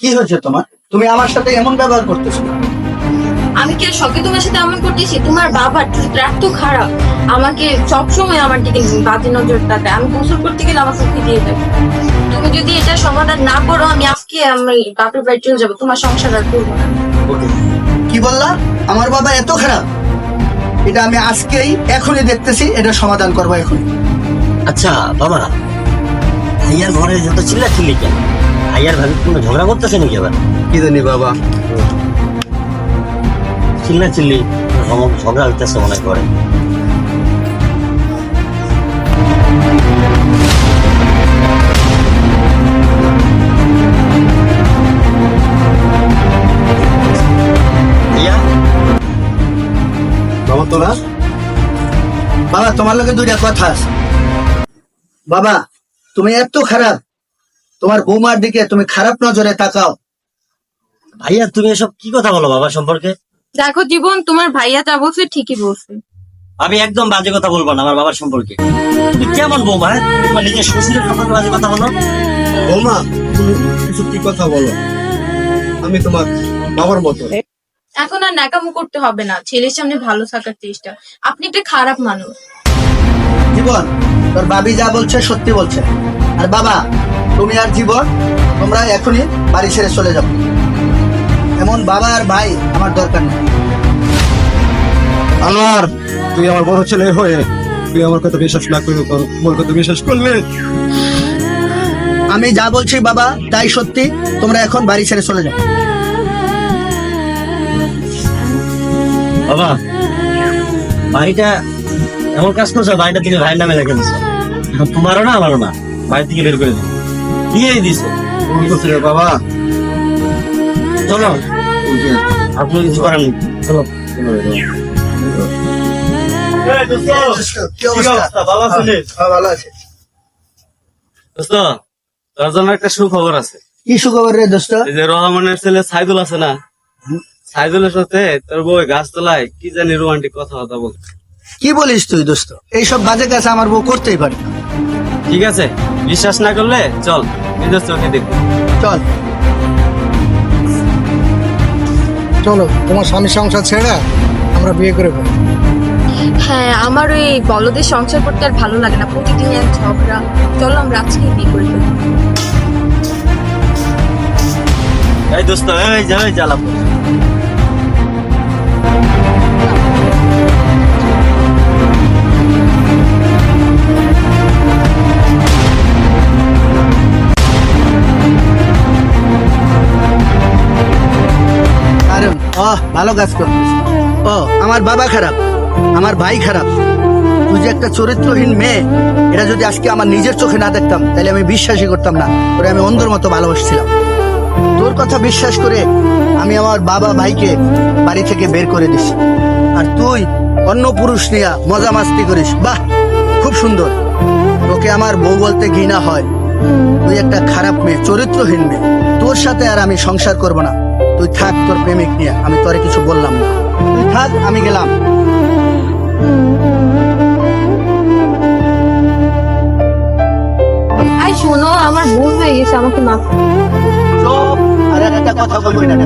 কি হয়েছে তোমার? তুমি আমার সাথে এমন ব্যবহার করতেছো আমি কি আর শখে তোমার সাথে এমন করতেছি? তোমার বাবার চরিত্র এত খারাপ। আমাকে সবসময় আমার দিকে বাজে নজর তাকায় আমি গোসল করতে গেলে আমার চোখে দিয়ে দেবে। তুমি যদি এটা সমাধান না করো আমি আজকে আমি বাপের বাড়ি চলে যাব। তোমার সংসার আর করব না। কি বললা? আমার বাবা এত খারাপ। এটা আমি আজকেই এখনই দেখতেছি। এটা সমাধান করব এখন আচ্ছা বাবা ভাইয়ার ঘরে যত চিল্লা চিল্লি কেন? ভাইয়ার ভাবি কোনো ঝগড়া করতেছে নাকি আবার? কি জানি বাবা। চিল্লা চিল্লি ঝগড়া হইতেছে মনে করে। বাবা তোরা? বাবা তোমার লোকে দুইটা কথা বাবা তুমি এত খারাপ। তোমার বৌমার দিকে তুমি খারাপ নজরে তাকাও। ভাইয়া তুমি এসব কি কথা বলো বাবা সম্পর্কে? দেখো জীবন তোমার ভাইয়া যা বলছে ঠিকই বলছে। আমি একদম বাজে কথা বলব না আমার বাবার সম্পর্কে। তুমি কেমন বৌমা হ্যাঁ? তোমার নিজের শ্বশুরের সম্পর্কে বাজে কথা বলো। বৌমা তুমি এসব কি কথা বলো? আমি তোমার বাবার মতো। এখন আর ন্যাকামো করতে হবে না। ছেলের সামনে ভালো থাকার চেষ্টা। আপনি একটা খারাপ মানুষ। জীবন তোর বাবি যা বলছে সত্যি বলছে। আর বাবা তুমি আর জীবন তোমরা এখনই বাড়ি ছেড়ে চলে যাও। এমন বাবা আর ভাই আমার দরকার নেই। আনোয়ার তুই আমার বড় ছেলে হয়ে তুই আমার কথা বিশ্বাস না করলে মোর কথা বিশ্বাস করলে? আমি যা বলছি বাবা তাই সত্যি তোমরা এখন বাড়ি ছেড়ে চলে যাও। বাবা বাড়িটা এমন কাজ করছ বাড়িটা তুমি ভাইয়ের নামে রেখে দিছো। এখন তোমারও না আমারও না বাড়ি থেকে বের করে দিও দিয়েই দিছো। ভুল করছি রে বাবা। চলো। আপনি কিছু করেন নি। চলো। কি অবস্থা? বাবা শুনে ভালো আছে। দোস্ত তোর জন্য একটা সুখবর আছে। কি সুখবর রে দোস্ত? যে রহমানের ছেলে সাইদুল আছে না? সাইদুলের সাথে তোর বউ গাছতলায় কি জানি রোমান্টিক কথাবার্তা বল কি বলিস তুই দোস্ত? এইসব বাজে কাজ আমার বউ করতেই পারে ঠিক আছে বিশ্বাস না করলে চল। নিজের চোখে দেখব। চল। চলো তোমার স্বামী সংসার ছেড়ে আমরা বিয়ে করে ফেলি। হ্যাঁ আমার ওই বলদের সংসার করতে আর ভালো লাগে না। প্রতিদিন এক ঝগড়া। চলো আমরা আজকে বিয়ে করে ফেলি। এই দোস্ত এই যা এই ও ভালো কাজ করতিস ও, আমার বাবা খারাপ, আমার ভাই খারাপ। তুই যে একটা চরিত্রহীন মেয়ে, এটা যদি আজকে আমার নিজের চোখে না দেখতাম, তাহলে আমি বিশ্বাসই করতাম না। তোরে আমি অন্ধর মতো ভালোবাসছিলাম। তোর কথা বিশ্বাস করে আমি আমার বাবা ভাইকে বাড়ি থেকে বের করে দিছি। আর তুই অন্য পুরুষ নিয়ে মজা মাস্তি করিস। বাহ, খুব সুন্দর। তোকে আমার বউ বলতে ঘৃণা হয়। তুই একটা খারাপ মেয়ে, চরিত্রহীন মেয়ে। তোর সাথে আর আমি সংসার করব না। তুই থাক তোর প্রেমিক নিয়ে আমি তোরে কিছু বললাম না। তুই থাক আমি গেলাম। আই শোনো আমার ভুল হয়ে গেছে আমাকে মাফ আরে আর একটা কথা বলবি না